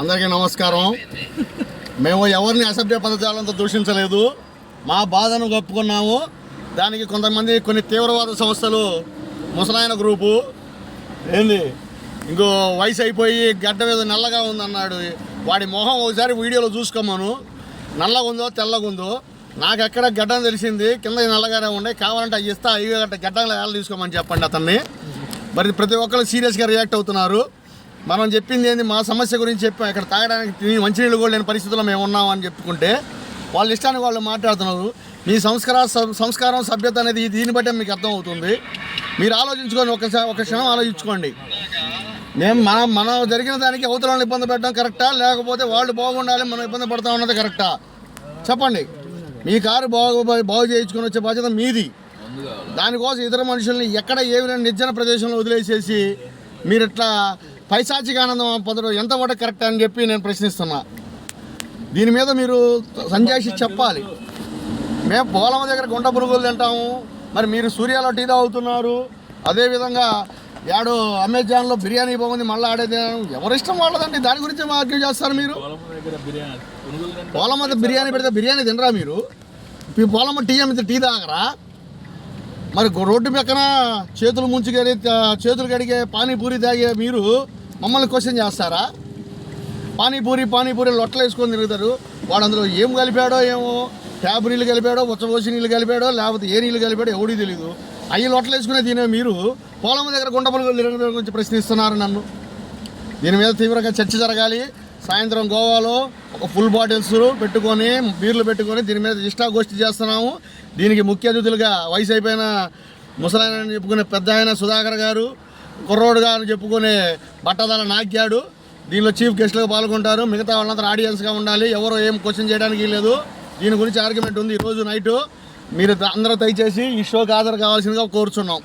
అందరికీ నమస్కారం. మేము ఎవరిని అసభ్య పదజాలంతో దూషించలేదు. మా బాధను ఒప్పుకున్నాము. దానికి కొంతమంది కొన్ని తీవ్రవాద సంస్థలు ముసలాయన గ్రూపు ఏంది? ఇంకో వయసు అయిపోయి గడ్డ మీద నల్లగా ఉందన్నాడు. వాడి మొహం ఒకసారి వీడియోలో చూసుకోమను. నల్లగా ఉందో తెల్లగా ఉందో. నాకు ఎక్కడ గడ్డం తెలిసింది? కింద నల్లగానే ఉండే. కావాలంటే అవి ఇస్తా. అవి గట్ట గడ్డంలో ఎలా తీసుకోమని చెప్పండి అతన్ని. మరి ప్రతి ఒక్కరు సీరియస్గా రియాక్ట్ అవుతున్నారు. మనం చెప్పింది ఏంది? మా సమస్య గురించి చెప్పాం. ఇక్కడ తాగడానికి మంచినీళ్ళు కూడా లేని పరిస్థితుల్లో మేము ఉన్నాం అని చెప్పుకుంటే వాళ్ళ ఇష్టానికి వాళ్ళు మాట్లాడుతున్నారు. మీ సంస్కార సంస్కారం సభ్యత అనేది దీన్ని బట్టే మీకు అర్థమవుతుంది. మీరు ఆలోచించుకొని ఒకసారి ఒక క్షణం ఆలోచించుకోండి. మేము మన మనం జరిగిన దానికి అవతలను ఇబ్బంది పెట్టడం కరెక్టా? లేకపోతే వాళ్ళు బాగుండాలి మనం ఇబ్బంది పడతా ఉన్నది కరెక్టా? చెప్పండి. మీ కారు బాగు బాగు చేయించుకొని వచ్చే బాధ్యత మీది. దానికోసం ఇతర మనుషుల్ని ఎక్కడ ఏ విధంగా నిర్జన ప్రదేశంలో వదిలేసేసి మీరు ఇట్లా పైశాచిక ఆనందం పొందడం ఎంతవరకు కరెక్ట్ అని చెప్పి నేను ప్రశ్నిస్తున్నా. దీని మీద మీరు సంజాయిషి చెప్పాలి. మేము పోలమ్మ దగ్గర గుంట పురుగులు తింటాము. మరి మీరు సూర్యాలో టీ తాగుతున్నారు. అదేవిధంగా యాడో అమెజాన్లో బిర్యానీ బాగుంది మళ్ళీ ఆడేది ఎవరిష్టం వాళ్ళదండి? దాని గురించి ఆర్గ్యూ చేస్తారు మీరు. పోలమ్మ బిర్యానీ పెడితే బిర్యానీ తినరా మీరు? ఈ పోలమ్మ టీ అమ్మితే టీ తాగరా? మరి రోడ్డు పక్కన చేతులు ముంచి చేతులు కడిగే పానీపూరి తాగే మీరు మమ్మల్ని క్వశ్చన్ చేస్తారా? పానీపూరి పానీపూరి లొట్టలు వేసుకొని తిరుగుతారు. వాడు అందులో ఏం కలిపాడో ఏమో ట్యాబ్ నీళ్ళు కలిపాడో ఉచ్చబోసి నీళ్ళు కలిపాడో లేకపోతే ఏ నీళ్ళు కలిపాడో ఎవడీ తెలీదు. అవి లొట్టలు వేసుకునే తినే మీరు పొలం దగ్గర గుండపల్లి గురించి ప్రశ్నిస్తున్నారు నన్ను. దీని మీద తీవ్రంగా చర్చ జరగాలి. సాయంత్రం గోవాలో ఒక ఫుల్ బాటిల్స్ పెట్టుకొని బీర్లు పెట్టుకొని దీని మీద ఇష్టాగోష్ఠి చేస్తున్నాము. దీనికి ముఖ్య అతిథులుగా వయసు అయిపోయిన ముసలాయన అని చెప్పుకునే పెద్ద ఆయన సుధాకర్ గారు కుర్రోడుగా అని చెప్పుకునే బట్టదల నాగ్యాడు దీనిలో చీఫ్ గెస్ట్లుగా పాల్గొంటారు. మిగతా వాళ్ళందరూ ఆడియన్స్గా ఉండాలి. ఎవరు ఏం క్వశ్చన్ చేయడానికి లేదు దీని గురించి ఆర్గ్యుమెంట్ ఉంది ఈరోజు నైటు. మీరు అందరూ దయచేసి ఈ షోకి హాజరు కావాల్సిందిగా కోరుచున్నాం.